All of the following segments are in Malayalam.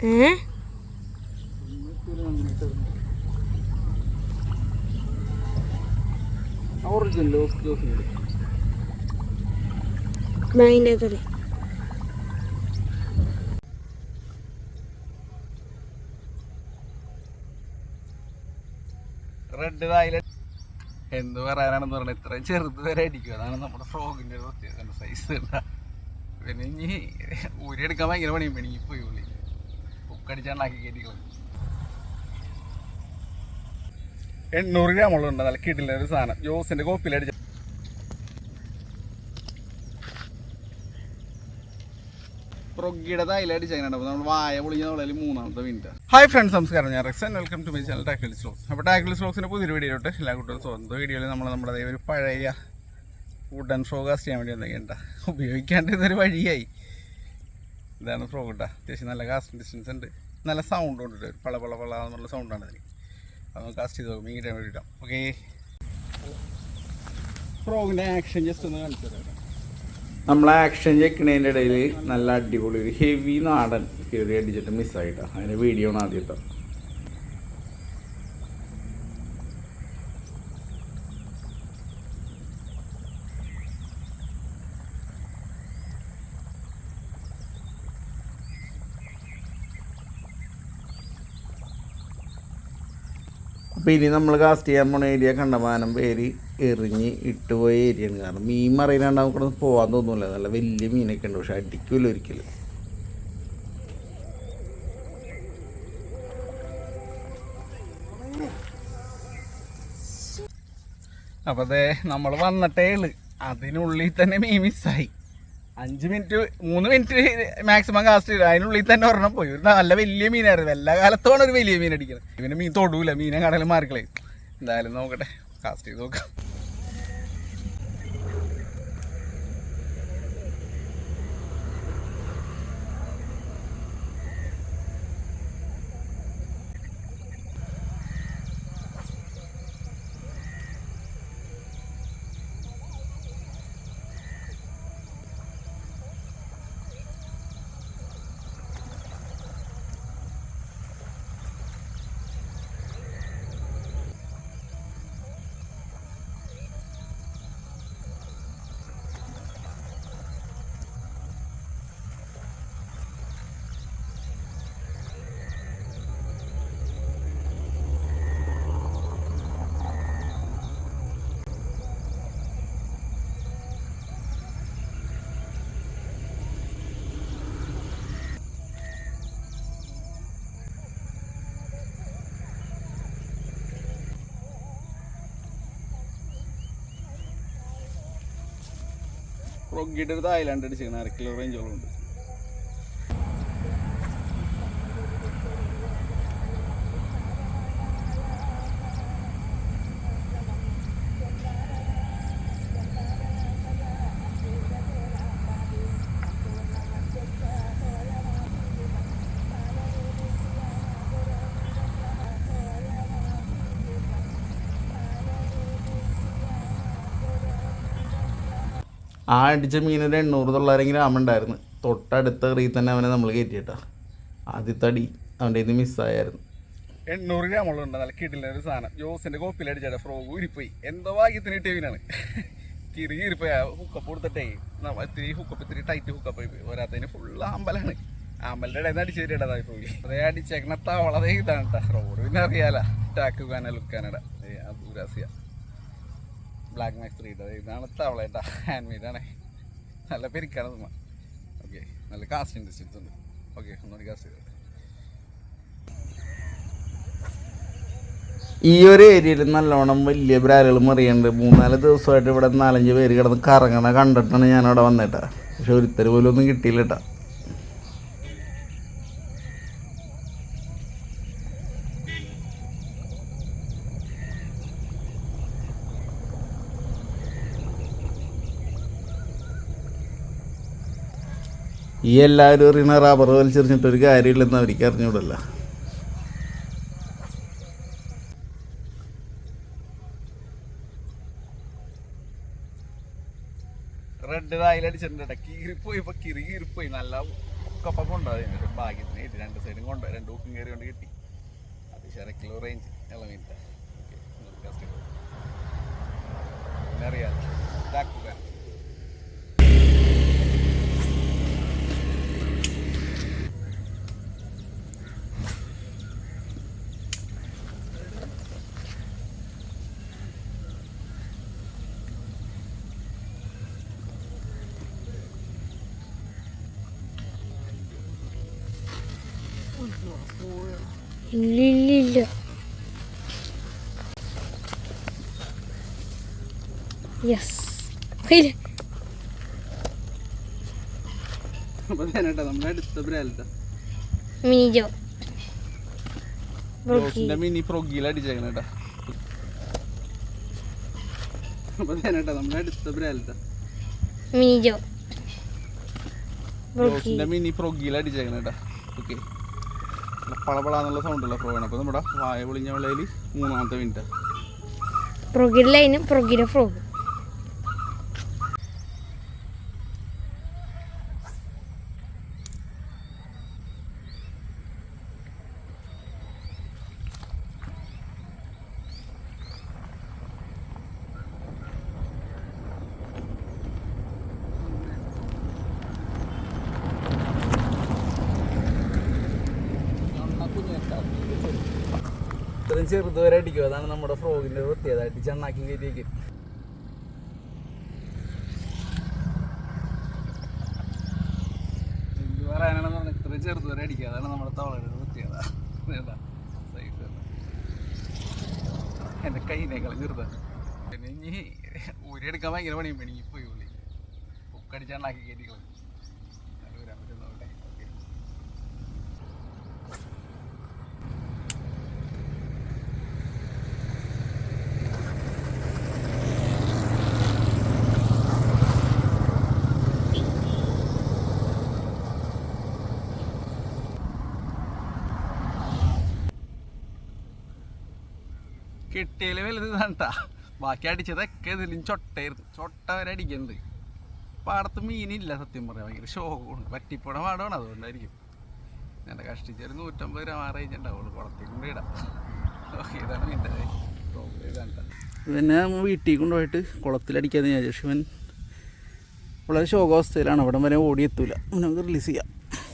ഏ? റെഡ് തായില എന്ത് പറയാനാണെന്ന് പറഞ്ഞാൽ ഇത്രയും ചെറുത് വരെ അടിക്കും. അതാണ് നമ്മുടെ ഫ്രോഗിന്റെ പ്രത്യേകത സൈസ് പിന്നെ ഇനി ഊരിയെടുക്കാൻ ഭയങ്കര പണിയും. പണിക്ക് പോയി ഉള്ളി ഉക്കടിച്ചാണ്ടാക്കി കയറ്റിക്കളി എണ്ണൂറ് ഗ്രാമുള്ളുണ്ട് നല്ല കിടില ഒരു സാധനം. ജോസിന്റെ കോപ്പിലടിച്ച പ്രൊഗിയുടെ അപ്പോൾ നമ്മൾ വായ പൊളിഞ്ഞ തൊള്ളയിൽ മൂന്നാമത്തെ മിനിറ്റ് ഹായ് ഫ്രണ്ട്സ് നമസ്കാരം. ഞാൻ Rexon. Welcome to my channel tackle slocks അപ്പോൾ ടാക്കിൾ സ്ലോക്സിന്റെ പുതിയൊരു വീഡിയോട്ട് എല്ലാ കുട്ടികളും സ്വന്തം വീഡിയോയിൽ നമ്മൾ നമ്മുടെ ഒരു പഴയ വുഡൻ ഷോകാസ്റ്റ് ചെയ്യാൻ വേണ്ടി എന്തൊക്കെയുണ്ട് ഉപയോഗിക്കാണ്ട് ഇതൊരു വഴിയായി. ഇതാണ് ഫ്രോ കിട്ടുക അത്യാവശ്യം നല്ല കാസ്റ്റിംഗ് ഡിസ്റ്റൻസ് ഉണ്ട്. നല്ല സൗണ്ട് ഉണ്ട് പള പള പള എന്നുള്ള സൗണ്ടാണ് അതിന് അത് നമുക്ക് കാസ്റ്റ് ചെയ്ത് നോക്കും. ഇങ്ങനെ ഇടാം. ഓക്കെ ഫ്രോഗിന്റെ ആക്ഷൻ ജസ്റ്റ് ഒന്ന് കാണിച്ചു നമ്മൾ ആക്ഷൻ ചെക്കണതിന്റെ ഇടയിൽ നല്ല അടിപൊളി ഒരു ഹെവി നാടൻ കയറി അടിച്ചിട്ട് മിസ്സായിട്ടാണ് അതിന്റെ വീഡിയോ ആണ് ആദ്യത്തെ. അപ്പോൾ ഇനി നമ്മൾ കാസ്റ്റ് ചെയ്യാൻ പോണ ഏരിയ കണ്ടമാനം പേര് എറിഞ്ഞ് ഇട്ടുപോയ ഏരിയയാണ് കാരണം മീൻ മറിയാണ്ട് നമുക്ക് പോകാൻ തോന്നില്ല നല്ല വലിയ മീനൊക്കെ ഉണ്ട്. പക്ഷെ അടിക്കില്ല ഒരിക്കലും. അപ്പോൾ അതെ നമ്മൾ വന്നിട്ടേ ഉള്ളു. അതിനുള്ളിൽ തന്നെ മീൻ മിസ്സായി അഞ്ച് മിനിറ്റ് മൂന്ന് മിനിറ്റ് മാക്സിമം കാസ്റ്റ് ചെയ്തു. അതിനുള്ളിൽ തന്നെ ഒരെണ്ണം പോയി. ഒരു നല്ല വലിയ മീനായിരുന്നു. എല്ലാ കാലത്തോടെ ഒരു വലിയ മീൻ അടിക്കുന്നത് ഇവന് മീൻ തൊടൂല. മീനെ കടലിൽ മാറിക്കളെ എന്തായാലും നോക്കട്ടെ. കാസ്റ്റ് ചെയ്ത് നോക്കാം. റൊഗിയുടെ ഒരു തായ്ലാൻഡ് അടിച്ചിരിക്കുന്നത് അര കിലോ റേഞ്ചോളം ആ അടിച്ച മീനൊരു എണ്ണൂറ് തൊള്ളായിരം ഗ്രാം ഉണ്ടായിരുന്നു. തൊട്ടടുത്ത റീ തന്നെ അവനെ നമ്മൾ കയറ്റിയിട്ടാ. ആദ്യത്തെ അടി അവന്റെ ഇത് മിസ്സായിരുന്നു എണ്ണൂറ് ഗ്രാമുള്ള ഉണ്ട്? നല്ല കിടില ഒരു സാധനം. ജോസിന്റെ കോപ്പിൽ അടിച്ചാൽ ഫ്രോഗ് ഊരിപ്പോയി. എന്തോ ഭാഗ്യത്തിന് കിട്ടിയ മീനാണ്. കിറി കീറിപ്പോയി ഹുക്കപ്പ് കൊടുത്തിട്ടേ. ഇത്തിരി ഹുക്കപ്പ് ഇത്തിരി ടൈറ്റ് ഹുക്കപ്പ് പോയി. ഒരാത്തതിന് ഫുള്ള് ആമ്പലാണ് ആമ്പലിന്റെ ഇടയിൽ നിന്ന് അടിച്ചു തരേണ്ടതായി പോയി അതേ അടിച്ചേക്കണ തവളതേ ഇതാണ് കേട്ടോ റോഡ് പിന്നെ അറിയാലോ. ടാക്ക് കാന ലുക്കാനട ദൂരാസിയ ബ്ലാക്ക് മാക്സ് ത്രീ ഇതാണ് തവള കേട്ടോ ഹാൻഡ് മെയ്ഡാണ് നല്ല പെരിക്കാണ് തുമ്മ ഓക്കെ നല്ല കാസ്റ്റിംഗ് ഡിസ്റ്റൻസ് ഉണ്ട്. ഓക്കെ ഒന്നുകൂടി കാസ്റ്റ് ചെയ്തോട്ടെ ഈ ഒരു ഏരിയയിൽ നല്ലോണം വലിയ ബ്രാലുകൾ മറിയുന്നുണ്ട്. മൂന്നാൽ ദിവസമായിട്ട് ഇവിടെ നാലഞ്ച് പേര് കിടന്ന് കറങ്ങണ കണ്ടിട്ടാണ് ഞാൻ അവിടെ വന്നിട്ടാ. പക്ഷെ ഒരുത്തര് പോലും ഒന്നും കിട്ടിയില്ല കേട്ടാ ഈ എല്ലാവരും അറിയണ റബ്ബർ വലിച്ചെറിഞ്ഞിട്ട് ഒരു കാര്യമില്ലെന്ന് അവർക്ക് അറിഞ്ഞൂടല്ല റെഡ് തായിലടിച്ചിട്ടുണ്ട് കീറിപ്പോയി ഇപ്പൊ കിറി കീറിപ്പോയി. നല്ല ഒക്കെ കൊണ്ടുപോയി. ഭാഗ്യത്തിന് കിട്ടി. രണ്ട് സൈഡും കൊണ്ടുപോയി. രണ്ട് ബുക്കും കയറി കൊണ്ട് കിട്ടി. അതിശര കിലോ റേഞ്ച് ഇളവില്ല അറിയാം ഇതാക്കുക ഇല്ലില്ലില്ല യെസ് അപ്പോൾ തന്നെട്ടോ നമ്മുടെ അടുത്ത ബ്രാലത്ത മിനിജോ ജോസിന്റെ മിനി ഫ്രൊഗിയിൽ അടിച്ചേക്കണ കേട്ടോ അപ്പോൾ തന്നെട്ടോ നമ്മുടെ അടുത്ത ബ്രാലത്ത മിനിജോ ജോസിന്റെ മിനി ഫ്രൊഗിയിൽ അടിച്ചേക്കണ കേട്ടോ എന്നുള്ള സൗണ്ടുള്ള ഫ്രോഗാണ് അപ്പോൾ നമ്മുടെ വായ പൊളിഞ്ഞ വെള്ളയിൽ മൂന്നാമത്തെ മിനിറ്റ് പ്രൊഗിയുടെ ലൈനും പ്രൊഗിയുടെ ഫ്രോഗ് ഇത്രയും ചെറുതുവരെ അടിക്കും. അതാണ് നമ്മുടെ ഫ്രോഗിന്റെ പ്രത്യേകത. അടിച്ച് എണ്ണാക്കി കയറ്റിയേക്ക്. പറയാനാണെന്ന് പറഞ്ഞാൽ ഇത്രയും ചെറുത് വരെ അടിക്കുക അതാണ് നമ്മുടെ തവളയുടെ പ്രത്യേകത. തന്നെ. എന്റെ കൈനേക്കാളും ചെറുതാണ് പിന്നെ ഇനി ഊരിയെടുക്കാൻ ഭയങ്കര പണിയും. പണി പോയി ഉള്ളി ഉക്കടിച്ച് എണ്ണാക്കി കയറ്റിക്കളെ കിട്ടിയതിൽ വലുത് ഇതാണ്ടാ ബാക്കി അടിച്ചതൊക്കെ ഇതിലും ചൊട്ടയായിരുന്നു. ചൊട്ട വരെ അടിക്കുന്നത് പാടത്ത് മീനില്ല സത്യം പറയാം ഭയങ്കര ശോകമുണ്ട് പറ്റിപ്പോണ പാടമാണ് അതുകൊണ്ടായിരിക്കും. എന്റെ കഷ്ടിച്ചൊരു നൂറ്റമ്പത് രൂപ ആ റേഞ്ച് ഉണ്ടാവുള്ളൂ. കുളത്തിൽ കൊണ്ട് ഇടാം. ഓക്കെ ഇതാണ് എന്റെ പ്രോബ്ലം ഇതാണ് വീട്ടിൽ കൊണ്ടുപോയിട്ട് കുളത്തിലടിക്കാതെ ഞാൻ ഇവൻ വളരെ ശോകാവസ്ഥയിലാണ് അവിടെ വരെ ഓടിയെത്തൂല നമുക്ക് റിലീസ് ചെയ്യാം.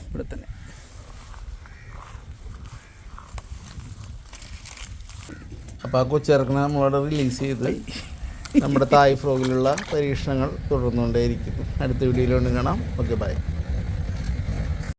ഇവിടെ തന്നെ. അപ്പോൾ ആ കൊച്ചിറക്കണ നമ്മളവിടെ റിലീസ് ചെയ്ത് നമ്മുടെ തായ് ഫ്രോഗിലുള്ള പരീക്ഷണങ്ങൾ തുടർന്നുകൊണ്ടേയിരിക്കും അടുത്ത വീഡിയോയിലോട്ട് കാണാം. Okay bye